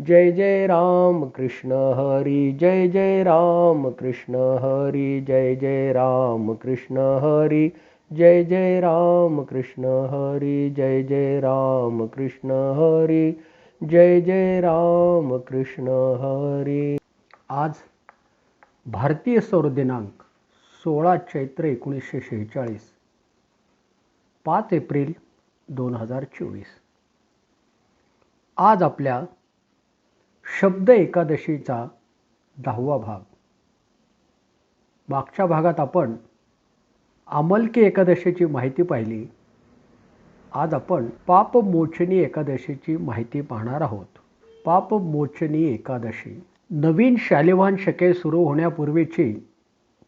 जय जय राम कृष्ण हरी जय जय राम कृष्ण हरी जय जय राम कृष्ण हरी जय जय राम कृष्ण हरी जय जय राम कृष्ण हरी जय जय राम कृष्ण हरी। आज भारतीय सौर दिनांक सोळा चैत्र एकोणीसशे शेहेचाळीस पाच एप्रिल दोन हजार चोवीस. आज आपल्या शब्द एकादशीचा दहावा भाग. मागच्या भागात आपण अमलकी एकादशीची माहिती पाहिली. आज आपण पापमोचनी एकादशीची माहिती पाहणार आहोत. पापमोचनी एकादशी. नवीन शालिवान शके सुरू होण्यापूर्वीची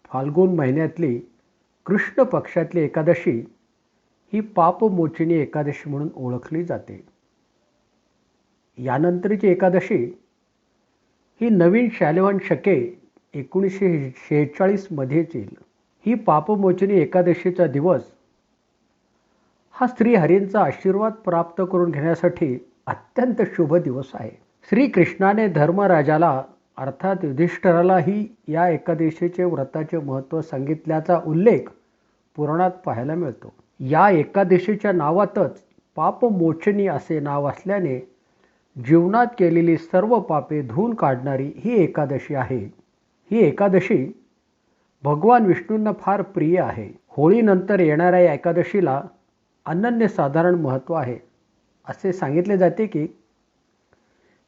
फाल्गुन महिन्यातली कृष्ण पक्षातली एकादशी ही पापमोचनी एकादशी म्हणून ओळखली जाते. यानंतरची एकादशी ही नवीन शालिवान शके एकोणीसशे शेहेचाळीसमध्येच येईल ही पापमोचनी एकादशीचा दिवस हा श्रीहरींचा आशीर्वाद प्राप्त करून घेण्यासाठी अत्यंत शुभ दिवस आहे. श्रीकृष्णाने धर्मराजाला अर्थात युधिष्ठरालाही या एकादशीचे व्रताचे महत्त्व सांगितल्याचा उल्लेख पुराणात पाहायला मिळतो. या एकादशीच्या नावातच पापमोचनी असे नाव असल्याने जीवनात केलेली सर्व पापे धुवून काढणारी ही एकादशी आहे. ही एकादशी भगवान विष्णूंना फार प्रिय आहे. होळीनंतर येणाऱ्या या एकादशीला अनन्यसाधारण महत्त्व आहे. असे सांगितले जाते की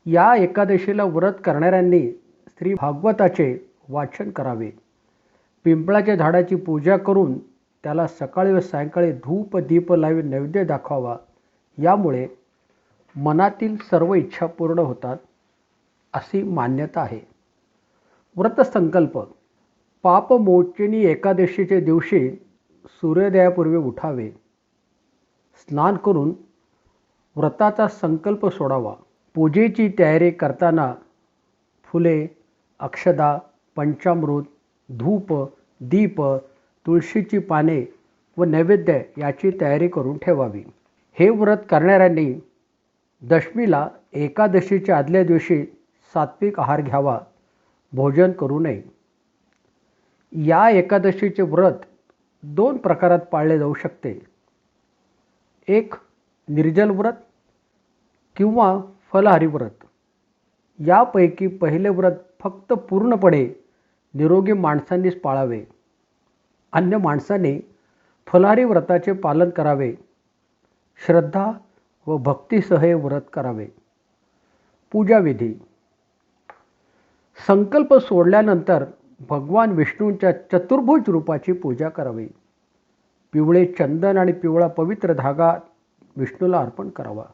या एकादशीला व्रत करणाऱ्यांनी श्री भागवताचे वाचन करावे. पिंपळाच्या झाडाची पूजा करून त्याला सकाळी व सायंकाळी धूप दीप लावी नैवेद्य दाखवावा. यामुळे मनातील सर्व इच्छा पूर्ण होतात अशी मान्यता आहे. व्रतसंकल्प. पापमोचनी एकादशीच्या दिवशी सूर्योदयापूर्वी उठावे. स्नान करून व्रताचा संकल्प सोडावा. पूजेची तयारी करताना फुले अक्षदा पंचामृत धूप दीप तुळशीची पाने व नैवेद्य याची तयारी करून ठेवावी. हे व्रत करणाऱ्यांनी दशमीला एकादशीच्या आदल्या दिवशी सात्विक आहार घ्यावा भोजन करू नये. या एकादशीचे व्रत दोन प्रकारात पाळले जाऊ शकते. एक निर्जल व्रत किंवा फलहारी व्रत. यापैकी पहिले व्रत फक्त पूर्णपणे निरोगी माणसांनीच पाळावे. अन्य माणसाने फलाहारी व्रताचे पालन करावे. श्रद्धा व भक्तीसह हे व्रत करावे. पूजाविधी संकल्प सोडल्यानंतर भगवान विष्णूंच्या चतुर्भुज रूपाची पूजा करावी. पिवळे चंदन आणि पिवळा पवित्र धागा विष्णूला अर्पण करावा.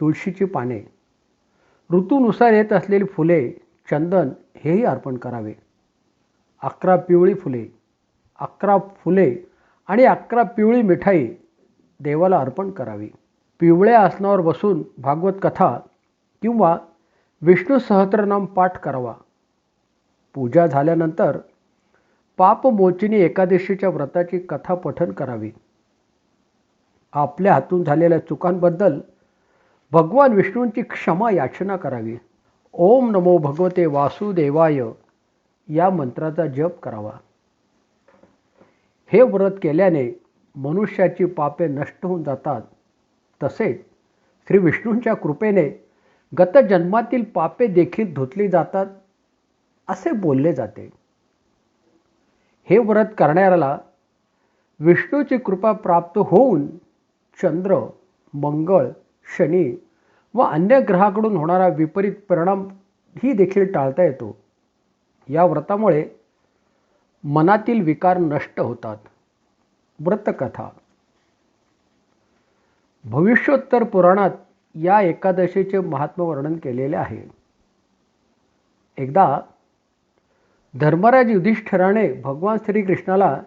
तुळशीची पाने. ऋतूनुसार येत असलेली फुले चंदन हेही अर्पण करावे. अकरा पिवळी फुले. अकरा फुले आणि अकरा पिवळी मिठाई देवाला अर्पण करावी. पिवळ्या आसनावर बसून भागवत कथा किंवा विष्णू सहस्रनाम पाठ करावा. पूजा झाल्यानंतर पापमोचिनी एकादशीच्या व्रताची कथा पठन करावी. आपल्या हातून झालेल्या चुकांबद्दल भगवान विष्णूंची क्षमा याचना करावी. ओम नमो भगवते वासुदेवाय या मंत्राचा जप करावा. हे व्रत केल्याने मनुष्याची पापे नष्ट होऊन जातात. तसेच श्री विष्णूंच्या कृपेने गत जन्मातील पापे देखील धुतली जातात असे बोलले जाते. हे व्रत करणाऱ्याला विष्णूची कृपा प्राप्त होऊन चंद्र मंगळ शनी व अन्य ग्रहाकडून होणारा विपरीत परिणाम ही देखील टाळता येतो. या व्रतामुळे मनातील विकार नष्ट होतात. व्रतकथा. भविष्योत्तर पुराणात या एकादशीचे महात्म वर्णन केलेले आहे. एकदा धर्मराज युधिष्ठिराने भगवान श्रीकृष्णाला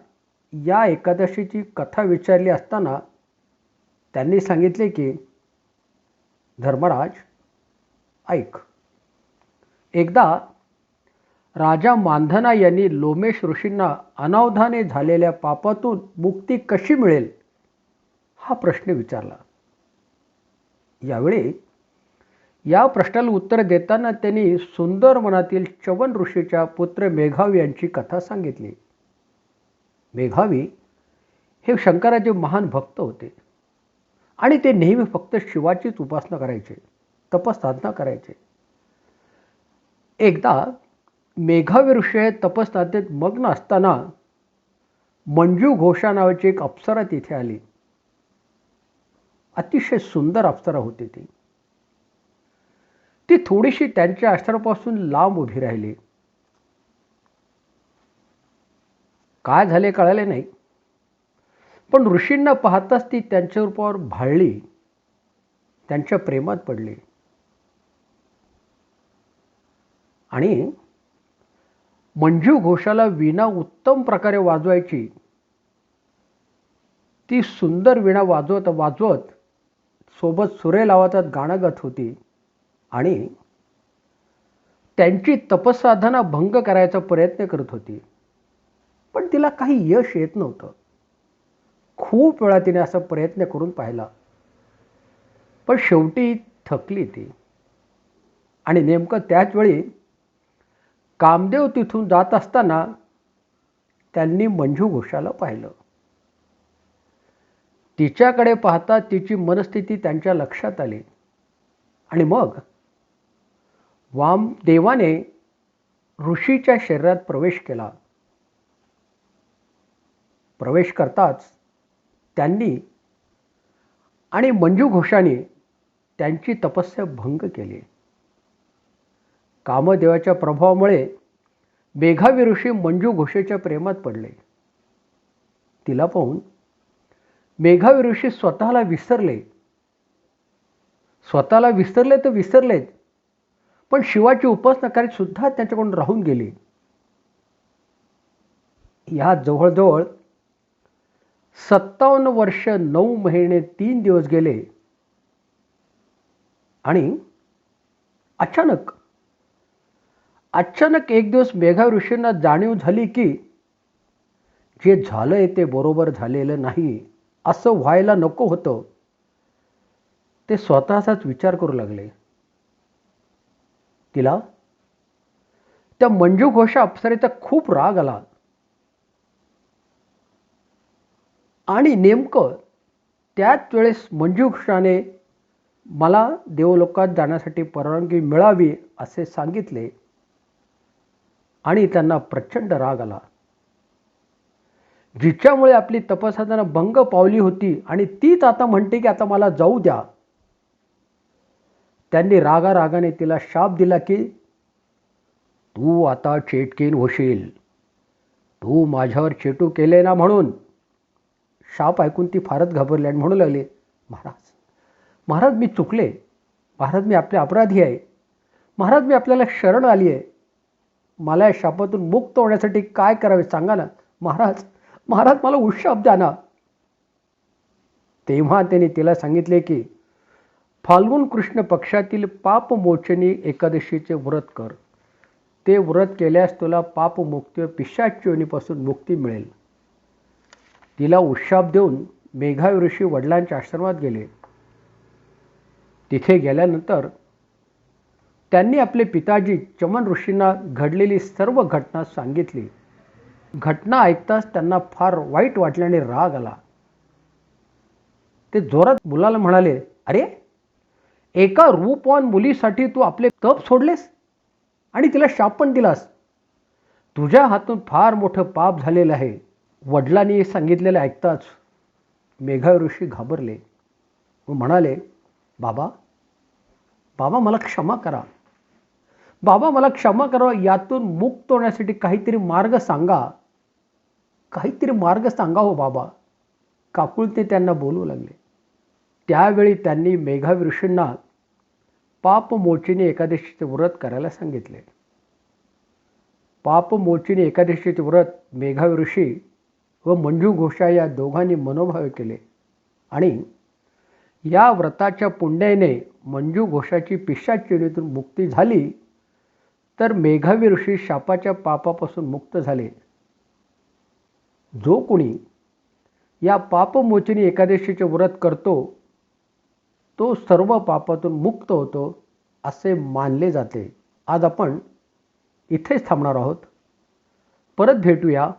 या एकादशीची कथा विचारली असताना त्यांनी सांगितले की धर्मराज ऐक. एकदा राजा मानधना यांनी लोमेश ऋषींना अनावधाने झालेल्या पापातून मुक्ती कशी मिळेल? हा प्रश्न विचारला. यावेळी या प्रश्नाला उत्तर देताना त्यांनी सुंदर मनातील चवन ऋषीच्या पुत्र मेघावी यांची कथा सांगितली. मेघावी हे शंकराचे महान भक्त होते आणि ते नेहमी फक्त शिवाचीच उपासना करायचे तपसाधना करायचे. एकदा मेघावी ऋषी हे तपसाधनेत मग्न असताना मंजू घोषा नावाची एक अप्सरा तिथे आली. अतिशय सुंदर अप्सरा होती ती. ती थोडीशी त्यांच्या आश्रमापासून लांब उभी राहिली. काय झाले कळाले नाही. पण ऋषींना पाहताच ती त्यांच्या रूपावर भाळली. त्यांच्या प्रेमात पडली. आणि मंजू घोषाला विणा उत्तम प्रकारे वाजवायची. ती सुंदर विणा वाजवत वाजवत सोबत सुरेल आवाजात गाणं गात होती. आणि त्यांची तपसाधना भंग करायचा प्रयत्न करत होती. पण तिला काही यश येत नव्हतं. खूप वेळा तिने असा प्रयत्न करून पाहिला. पण शेवटी थकली ती. आणि नेमकं त्याच वेळी कामदेव तिथून जात असताना त्यांनी मंजू घोषाला पाहिलं. तिच्याकडे पाहता तिची मनस्थिती त्यांच्या लक्षात आली. आणि मग वामदेवाने ऋषीच्या शरीरात प्रवेश केला. प्रवेश करताच त्यांनी आणि मंजू घोषाने त्यांची तपस्या भंग केली. कामदेवाच्या प्रभावामुळे मेघावी ऋषी मंजू घोषेच्या प्रेमात पडले. तिला पाहून मेघावी ऋषी स्वतःला विसरले. स्वतःला विसरले तर विसरलेच पण शिवाची उपासना करीत सुद्धा त्यांच्याकडून राहून गेली. या जवळजवळ सत्तावन्न वर्ष नऊ महिने तीन दिवस गेले. आणि अचानक अचानक एक दिवस मेघा ऋषींना जाणीव झाली की जे झालंय ते बरोबर झालेलं नाही. असं व्हायला नको होतं. ते स्वतःचाच विचार करू लागले. तिला त्या मंजू घोषा अप्सरेचा खूप राग आला. आणि नेमकं त्याच वेळेस मंजू घोषाने मला देवलोकात जाण्यासाठी परवानगी मिळावी असे सांगितले. आणि त्यांना प्रचंड राग आला. जिच्यामुळे आपली तपसाधना भंग पावली होती आणि तीच आता म्हणते की आता मला जाऊ द्या. त्यांनी रागा रागाने तिला शाप दिला की तू आता चेटकीन होशील. तू माझ्यावर चेटू केले ना म्हणून. शाप ऐकून ती फारच घाबरली आणि म्हणू लागले महाराज महाराज मी चुकले. महाराज मी आपले अपराधी आहे. महाराज मी आपल्याला शरण आली आहे. मला या शापातून मुक्त होण्यासाठी काय करावे सांगा ना. महाराज महाराज मला उशाप द्या ना तेव्हा त्याने तिला सांगितले की फाल्गुन कृष्ण पक्षातील पापमोचनी एकादशीचे व्रत कर. ते व्रत केल्यास तुला पापमुक्ती व मुक्ती मिळेल. तिला उशाप देऊन मेघावी ऋषी वडिलांच्या आश्रमात गेले. तिथे गेल्यानंतर त्यांनी आपले पिताजी चमन ऋषींना घडलेली सर्व घटना सांगितली. घटना ऐकताच त्यांना फार वाईट वाटल्याने राग आला. ते जोरात मुलाला म्हणाले अरे एका रूपवान मुलीसाठी तू आपले तप सोडलेस आणि तिला शाप पण दिलास. तुझ्या हातून फार मोठं पाप झालेलं आहे. वडिलांनी सांगितलेलं ऐकताच मेघा ऋषी घाबरले. व म्हणाले बाबा बाबा मला क्षमा करा. बाबा मला क्षमा करा यातून मुक्त होण्यासाठी काहीतरी मार्ग सांगा. काहीतरी मार्ग सांगा हो बाबा. काकुळते त्यांना बोलू लागले. त्यावेळी त्यांनी मेघावी ऋषींना पापमोचिनी एकादशीचे व्रत करायला सांगितले. पापमोचिनी एकादशीचे व्रत मेघावी ऋषी व मंजू घोषा या दोघांनी मनोभावे केले. आणि या व्रताच्या पुण्याने मंजू घोषाची पिशाचिणीतून मुक्ती झाली तर मेघावी ऋषी शापाच्या पापापासून मुक्त झाले. जो कोणी या पापमोचनी एकादशीचे व्रत करतो तो सर्व पापातून मुक्त होतो असे मानले जाते. आज आपण इथेच थांबणार आहोत. परत भेटूया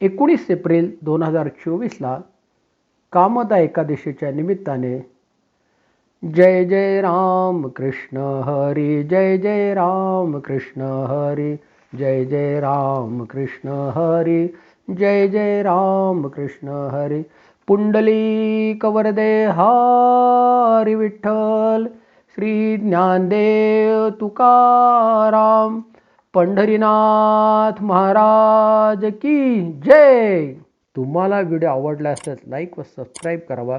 एकोणीस एप्रिल दोन हजार चोवीसला कामदा एकादशीच्या निमित्ताने. जय जय राम कृष्ण हरी जय जय राम कृष्ण हरी जय जय राम कृष्ण हरी. जय जय राम कृष्ण हरी। पुंडली कवरदे हरी विठ्ठल श्री ज्ञानदेव तुकाराम पंढरीनाथ महाराज की जय। तुम्हाला व्हिडिओ आवडला असेल लाईक व सबस्क्राईब करावा.